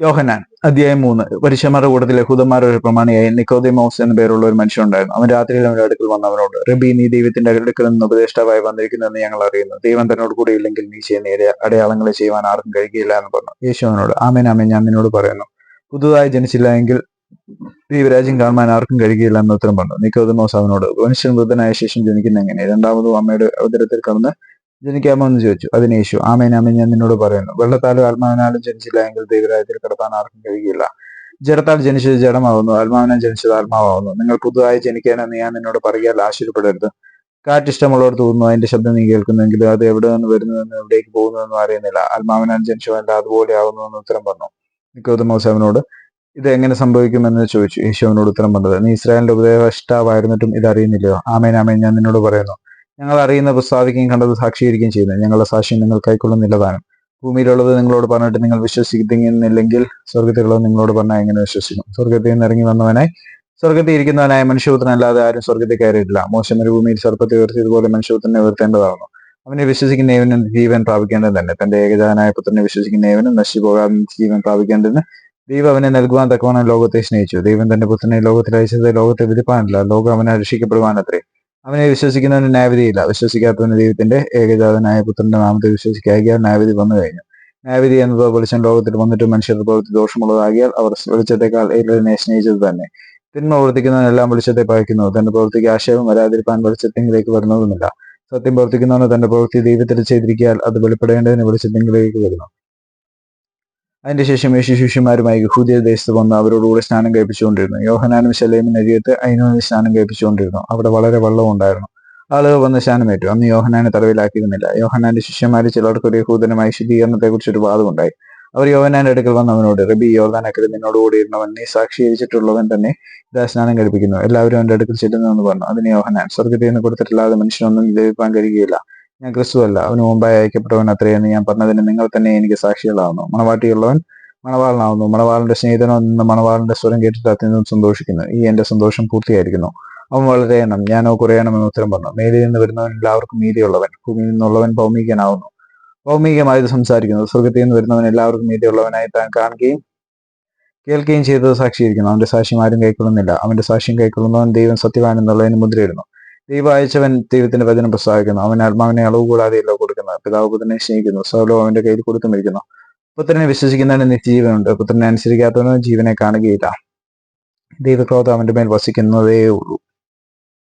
യോഹനാൻ അധ്യായം മൂന്ന്. പരിശമാരുടെ കൂട്ടത്തിൽ യഹൂദന്മാരുടെ ഒരു പ്രമാണിയായി നിക്കോദിമോസ് എന്ന പേരുള്ള ഒരു മനുഷ്യൻ ഉണ്ടായിരുന്നു അവൻ രാത്രിയിൽ അവന്റെ അടുക്കൽ വന്നവനോട് റബി നീ ദൈവത്തിന്റെ അടുക്കൽ നിന്ന് ഉപദേഷ്ടാവായി വന്നിരിക്കുന്നെന്ന് ഞങ്ങൾ അറിയുന്നു. ദൈവം തന്നോട് കൂടെ ഇല്ലെങ്കിൽ നീ ചെയ്യുന്ന അടയാളങ്ങളെ ചെയ്യുവാൻ ആർക്കും കഴിയുകയില്ല എന്ന് പറഞ്ഞു. യേശു അവനോട് ആമേൻ ആമേൻ ഞാൻ നിന്നോട് പറയുന്നു. പുതുതായി ജനിച്ചില്ല എങ്കിൽ ദൈവരാജ്യം കാണുവാൻ ആർക്കും കഴിയുകയില്ല എന്ന് ഉത്തരം പറഞ്ഞു. നിക്കോദിമോസ് അവനോട് മനുഷ്യൻ വൃദ്ധനായ ശേഷം ജനിക്കുന്ന എങ്ങനെ രണ്ടാമതും അമ്മയുടെ അവതരത്തിൽ കടന്ന് ജനിക്കാമോ എന്ന് ചോദിച്ചു. അതിന് യേശു ആമേൻ ആമേൻ ഞാൻ നിന്നോട് പറയുന്നു. വെള്ളത്താലും ആത്മാവിനാലും ജനിച്ചില്ല എങ്കിൽ ദൈവരായത്തിൽ കടത്താൻ ആർക്കും കഴിയില്ല. ജഡത്താൽ ജനിച്ചത് ജഡമാവുന്നു ആത്മാവിനാൽ ജനിച്ചത് ആത്മാവാകുന്നു. നിങ്ങൾ പുതുതായി ജനിക്കാനെന്ന് ഞാൻ നിന്നോട് പറയാൽ ആശ്ചര്യപ്പെടരുത്. കാറ്റ് ഇഷ്ടമുള്ളവർ തോന്നുന്നു അതിന്റെ ശബ്ദം നീ കേൾക്കുന്നെങ്കിലും അത് എവിടെ നിന്ന് വരുന്നതെന്ന് എവിടേക്ക് പോകുന്നതെന്നും അറിയുന്നില്ല. ആത്മാവിനാൽ ജനിച്ചവല്ല അതുപോലെ ആവുന്നു എന്ന് ഉത്തരം പറഞ്ഞു. നിക്കോദമോസ് ഇത് എങ്ങനെ സംഭവിക്കുമെന്ന് ചോദിച്ചു. യേശു അവനോട് ഉത്തരം പറഞ്ഞത് നീ ഇസ്രായേലിന്റെ ഉപദേഷ്ടാവായിരുന്നിട്ടും ഇത് അറിയുന്നില്ലയോ ആമേൻ ആമേൻ ഞാൻ നിന്നോട് പറയുന്നു. ഞങ്ങൾ അറിയുന്ന പ്രസ്താവിക്കുകയും കണ്ടത് സാക്ഷീകരിക്കുകയും ചെയ്യുന്നത് ഞങ്ങളുടെ സാക്ഷ്യം നിങ്ങൾ കൈക്കൊള്ളുന്നില്ലതാനും ഭൂമിയിലുള്ളത് നിങ്ങളോട് പറഞ്ഞിട്ട് നിങ്ങൾ വിശ്വസിക്കുന്നില്ലെങ്കിൽ സ്വർഗത്തിലുള്ളത് നിങ്ങളോട് പറഞ്ഞാൽ എങ്ങനെ വിശ്വസിക്കും? സ്വർഗത്തിൽ നിന്ന് ഇറങ്ങി വന്നവനായി സ്വർഗത്തിൽ ഇരിക്കുന്നവനായ മനുഷ്യപുത്രനല്ലാതെ ആരും സ്വർഗത്തിൽ കയറിയിട്ടില്ല. മോശം മരുഭൂമിയിൽ സർപ്പത്തെ ഉയർത്തിയതുപോലെ മനുഷ്യപുത്രനെ ഉയർത്തേണ്ടതാകുന്നു. അവനെ വിശ്വസിക്കുന്ന ഏവനും ജീവൻ പ്രാപിക്കേണ്ടത് തന്നെ. തന്റെ ഏകജാതനായ പുത്രനെ വിശ്വസിക്കുന്ന ഏവനും നശിച്ചു പോകാതെ ജീവൻ പ്രാപിക്കേണ്ടതിന് ദൈവം അവനെ നൽകുവാൻ തക്കവണ്ണം ലോകത്തെ സ്നേഹിച്ചു. ദൈവം തന്റെ പുത്രനെ ലോകത്തിൽ അയച്ചത് ലോകത്തെ വിധിപ്പാനില്ല. ലോകം അവനെ രക്ഷിക്കപ്പെടുവാനത്രേ. അവനെ വിശ്വസിക്കുന്നവന് ന്യായവിധിയില്ല. വിശ്വസിക്കാത്തവന് ദൈവത്തിന്റെ ഏകജാതനായ പുത്രന്റെ നാമത്തെ വിശ്വസിക്കാകിയാൽ ന്യായവിധി വന്നു കഴിഞ്ഞു. ന്യായവിധി എന്നത് വെളിച്ചം ലോകത്തിൽ വന്നിട്ട് മനുഷ്യരുടെ പ്രവൃത്തി ദോഷമുള്ളതാകിയാൽ അവർ വെളിച്ചത്തെക്കാൾ ഏലിനെ സ്നേഹിച്ചത് തന്നെ. തിന്മ പ്രവർത്തിക്കുന്നവനെല്ലാം വെളിച്ചത്തെ പകയ്ക്കുന്നു. തന്റെ പ്രവൃത്തിക്ക് ആശയവും വരാതിരിക്കാൻ വെളിച്ചത്തിങ്കിലേക്ക് വരുന്നതുമില്ല. സത്യം പ്രവർത്തിക്കുന്നവന് തന്റെ പ്രവൃത്തി ദൈവത്തിൽ ചെയ്തിരിക്കാൽ അത് വെളിപ്പെടേണ്ടതിന് വെളിച്ചത്തിങ്കിലേക്ക് വരുന്നു. അതിന്റെ ശേഷം യേശു ശിഷ്യന്മാരുമായി യഹൂദിയ ദേശത്ത് വന്ന് അവരോടുകൂടെ സ്നാനം കഴിപ്പിച്ചുകൊണ്ടിരുന്നു. യോഹനാനും ശലേമിന് അരിയത്ത് അതിനോട് സ്നാനം കഴിപ്പിച്ചുകൊണ്ടിരുന്നു. അവിടെ വളരെ വെള്ളം ഉണ്ടായിരുന്നു. ആളുകൾ വന്ന് സ്നാനമേറ്റു. അന്ന് യോഹനാനെ തടവിലാക്കിയിരുന്നില്ല. യോഹനാന്റെ ശിഷ്യന്മാരിൽ ചിലർക്ക് ഒരു ശുദ്ധീകരണത്തെ കുറിച്ച് ഒരു വാദമുണ്ടായി. അവർ യോഹനാന്റെ അടുക്കൽ വന്ന് അവനോട് റബി യോർദാനക്കൽ നിന്നോട് കൂടി ഇരുന്നവൻ നീ സാക്ഷീകരിച്ചിട്ടുള്ളവൻ തന്നെ ഇതാ സ്നാനം കഴിപ്പിക്കുന്നു. എല്ലാവരും അവന്റെ അടുക്കൽ ചെല്ലുന്നു എന്ന് പറഞ്ഞു. അതിന് യോഹനാൻ സ്വർഗത്തിൽ നിന്ന് കൊടുത്തിട്ടില്ലാതെ മനുഷ്യനൊന്നും ലഭിക്കാൻ കഴിയുകയില്ല. ഞാൻ ക്രിസ്തുവല്ല. അവന് മുമ്പായി അയക്കപ്പെട്ടവൻ അത്രയെന്ന് ഞാൻ പറഞ്ഞതിന് നിങ്ങൾ തന്നെ എനിക്ക് സാക്ഷികളാവുന്നു. മണവാട്ടിയുള്ളവൻ മണവാളനാവുന്നു. മണവാളന്റെ സ്നേഹിതനോ നിന്ന് മണവാളന്റെ സ്വരം കേട്ടിട്ട് അത്യന്തം സന്തോഷിക്കുന്നു. ഈ എന്റെ സന്തോഷം പൂർത്തിയായിരിക്കുന്നു. അവൻ വളരെ എണ്ണം ഞാനോ കുറയണമെന്ന് ഉത്തരം പറഞ്ഞു. മേലിൽ നിന്ന് വരുന്നവൻ എല്ലാവർക്കും മീതിയുള്ളവൻ. ഭൂമിയിൽ നിന്നുള്ളവൻ ഭൗമികനാവുന്നു. ഭൗമികമായത് സംസാരിക്കുന്നു. സ്വർഗത്തിൽ നിന്ന് വരുന്നവൻ എല്ലാവർക്കും മീതിയുള്ളവനായി താൻ കാണുകയും കേൾക്കുകയും ചെയ്തത് സാക്ഷീകരിക്കുന്നു അവന്റെ സാക്ഷ്യം ആരും കൈക്കൊള്ളുന്നില്ല. അവന്റെ സാക്ഷ്യം കൈക്കൊള്ളുന്നവൻ ദൈവം സത്യവാൻ എന്നുള്ളതിന് മുദ്രയിടുന്നു. ദൈവം അയച്ചവൻ ദൈവത്തിന്റെ വചനം പ്രസ്താവിക്കുന്നു അവൻ ആത്മാവിനെ അളവ് കൂടാതെയല്ലോ കൊടുക്കുന്നത്. പിതാവ് പുത്രനെ സ്നേഹിക്കുന്നു. സൗലോ അവന്റെ കയ്യിൽ കൊടുത്തുമിരിക്കുന്നു. പുത്രനെ വിശ്വസിക്കുന്നവന് നിത്യജീവനുണ്ട്. പുത്രനെ അനുസരിക്കാത്തവന് ജീവനെ കാണുകയില്ല. ദൈവക്രോധം അവന്റെ മേൽ വസിക്കുന്നതേ ഉള്ളൂ